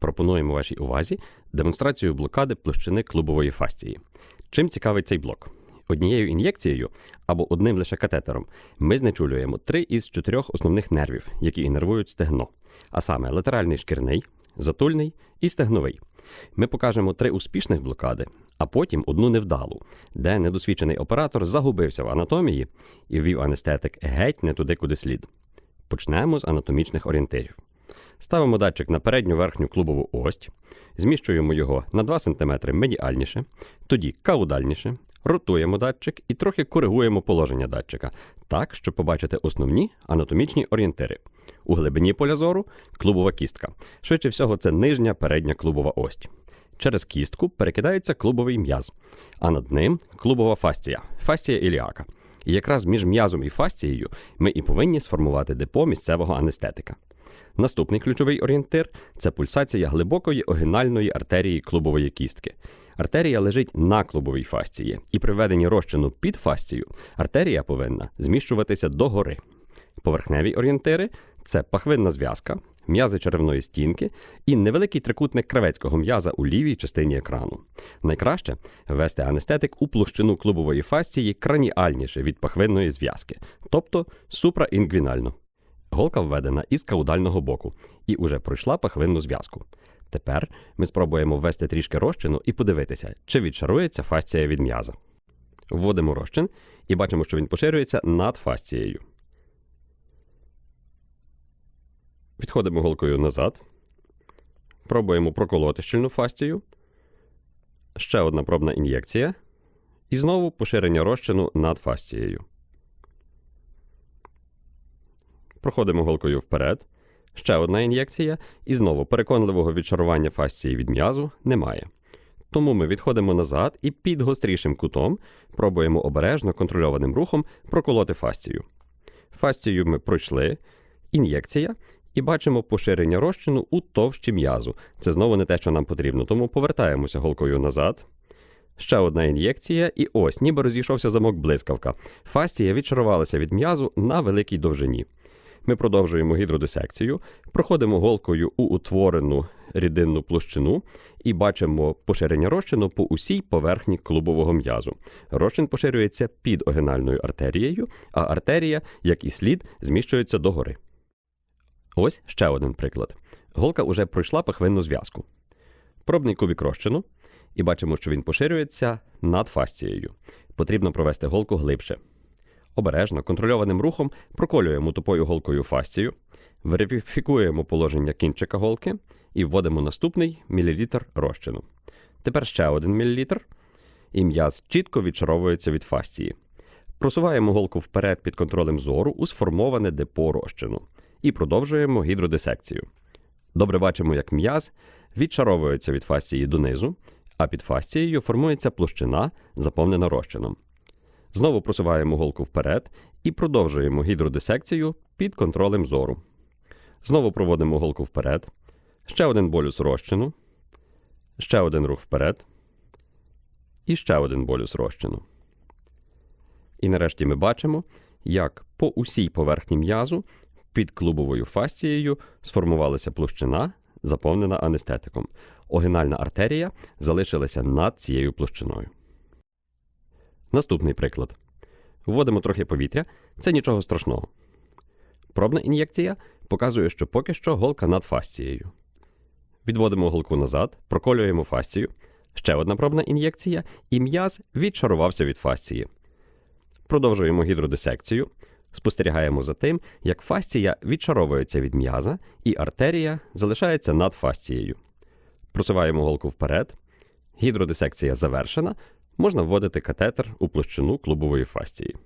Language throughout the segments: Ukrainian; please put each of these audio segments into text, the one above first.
пропонуємо вашій увазі демонстрацію блокади площини клубової фасції. Чим цікавий цей блок? Однією ін'єкцією або одним лише катетером ми знечулюємо три із чотирьох основних нервів, які інервують стегно, а саме латеральний шкірний, затульний і стегновий. Ми покажемо три успішних блокади, а потім одну невдалу, де недосвідчений оператор загубився в анатомії і ввів анестетик геть не туди, куди слід. Почнемо з анатомічних орієнтирів. Ставимо датчик на передню верхню клубову ось, зміщуємо його на 2 см медіальніше, тоді каудальніше, ротуємо датчик і трохи коригуємо положення датчика, так, щоб побачити основні анатомічні орієнтири. У глибині поля зору клубова кістка. Швидше всього, це нижня передня клубова ось. Через кістку перекидається клубовий м'яз, а над ним клубова фасція, фасція іліака. І якраз між м'язом і фасцією ми і повинні сформувати депо місцевого анестетика. Наступний ключовий орієнтир це пульсація глибокої огінальної артерії клубової кістки. Артерія лежить на клубовій фасції, і при введенні розчину під фасцію артерія повинна зміщуватися догори. Поверхневі орієнтири це пахвинна зв'язка, м'язи черевної стінки і невеликий трикутник кравецького м'яза у лівій частині екрану. Найкраще ввести анестетик у площину клубової фасції краніальніше від пахвинної зв'язки, тобто супраінгвінально. Голка введена із каудального боку і уже пройшла пахвинну зв'язку. Тепер ми спробуємо ввести трішки розчину і подивитися, чи відшарується фасція від м'яза. Вводимо розчин і бачимо, що він поширюється над фасцією. Відходимо голкою назад. Пробуємо проколоти щільну фасцію. Ще одна пробна ін'єкція. І знову поширення розчину над фасцією. Проходимо голкою вперед. Ще одна ін'єкція, і знову переконливого відчарування фасції від м'язу немає. Тому ми відходимо назад і під гострішим кутом пробуємо обережно контрольованим рухом проколоти фасцію. Фасцію ми пройшли, ін'єкція, і бачимо поширення розчину у товщі м'язу. Це знову не те, що нам потрібно, тому повертаємося голкою назад. Ще одна ін'єкція, і ось, ніби розійшовся замок блискавка. Фасція відчарувалася від м'язу на великій довжині. Ми продовжуємо гідродисекцію, проходимо голкою у утворену рідинну площину і бачимо поширення розчину по усій поверхні клубового м'язу. Розчин поширюється під огинальною артерією, а артерія, як і слід, зміщується догори. Ось ще один приклад. Голка уже пройшла пахвинну зв'язку. Пробний кубік розчину, і бачимо, що він поширюється над фасцією. Потрібно провести голку глибше. Обережно, контрольованим рухом проколюємо тупою голкою фасцію, верифікуємо положення кінчика голки і вводимо наступний мілілітр розчину. Тепер ще один мілілітр, і м'яз чітко відчаровується від фасції. Просуваємо голку вперед під контролем зору у сформоване депо розчину і продовжуємо гідродисекцію. Добре бачимо, як м'яз відчаровується від фасції донизу, а під фасцією формується площина, заповнена розчином. Знову просуваємо голку вперед і продовжуємо гідродисекцію під контролем зору. Знову проводимо голку вперед. Ще один болюс розчину. Ще один рух вперед. І ще один болюс розчину. І нарешті ми бачимо, як по усій поверхні м'язу під клубовою фасцією сформувалася площина, заповнена анестетиком. Огинальна артерія залишилася над цією площиною. Наступний приклад. Вводимо трохи повітря, це нічого страшного. Пробна ін'єкція показує, що поки що голка над фасцією. Відводимо голку назад, проколюємо фасцію. Ще одна пробна ін'єкція, і м'яз відчарувався від фасції. Продовжуємо гідродисекцію. Спостерігаємо за тим, як фасція відчаровується від м'яза, і артерія залишається над фасцією. Просуваємо голку вперед. Гідродисекція завершена. Можна вводити катетер у площину клубової фасції.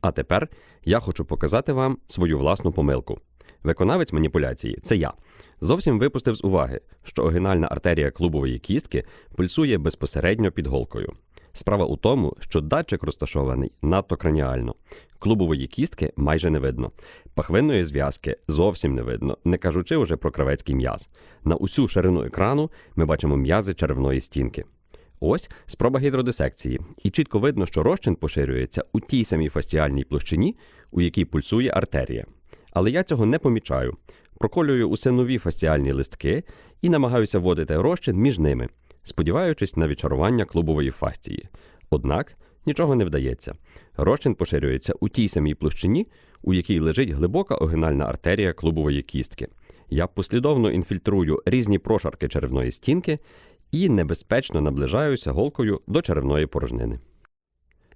А тепер я хочу показати вам свою власну помилку. Виконавець маніпуляції це я. Зовсім випустив з уваги, що огинальна артерія клубової кістки пульсує безпосередньо під голкою. Справа у тому, що датчик розташований надто краніально. Клубової кістки майже не видно. Пахвинної зв'язки зовсім не видно, не кажучи вже про кравецький м'яз. На усю ширину екрану ми бачимо м'язи черевної стінки. Ось спроба гідродисекції, і чітко видно, що розчин поширюється у тій самій фасціальній площині, у якій пульсує артерія. Але я цього не помічаю. проколюю усе нові фасціальні листки і намагаюся вводити розчин між ними, сподіваючись на відчарування клубової фасції. Однак нічого не вдається. Розчин поширюється у тій самій площині, у якій лежить глибока огинальна артерія клубової кістки. Я послідовно інфільтрую різні прошарки черевної стінки і небезпечно наближаюся голкою до черевної порожнини.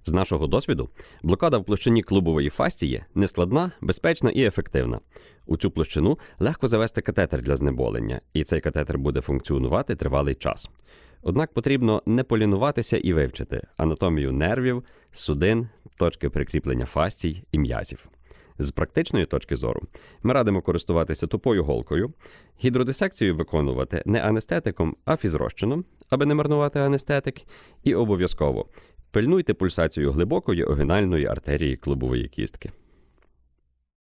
З нашого досвіду, блокада в площині клубової фасції нескладна, безпечна і ефективна. У цю площину легко завести катетер для знеболення, і цей катетер буде функціонувати тривалий час. Однак потрібно не полінуватися і вивчити анатомію нервів, судин, точки прикріплення фасцій і м'язів. З практичної точки зору ми радимо користуватися тупою голкою, гідродисекцію виконувати не анестетиком, а фізрозчином, аби не марнувати анестетик, і обов'язково пильнуйте пульсацію глибокої огинальної артерії клубової кістки.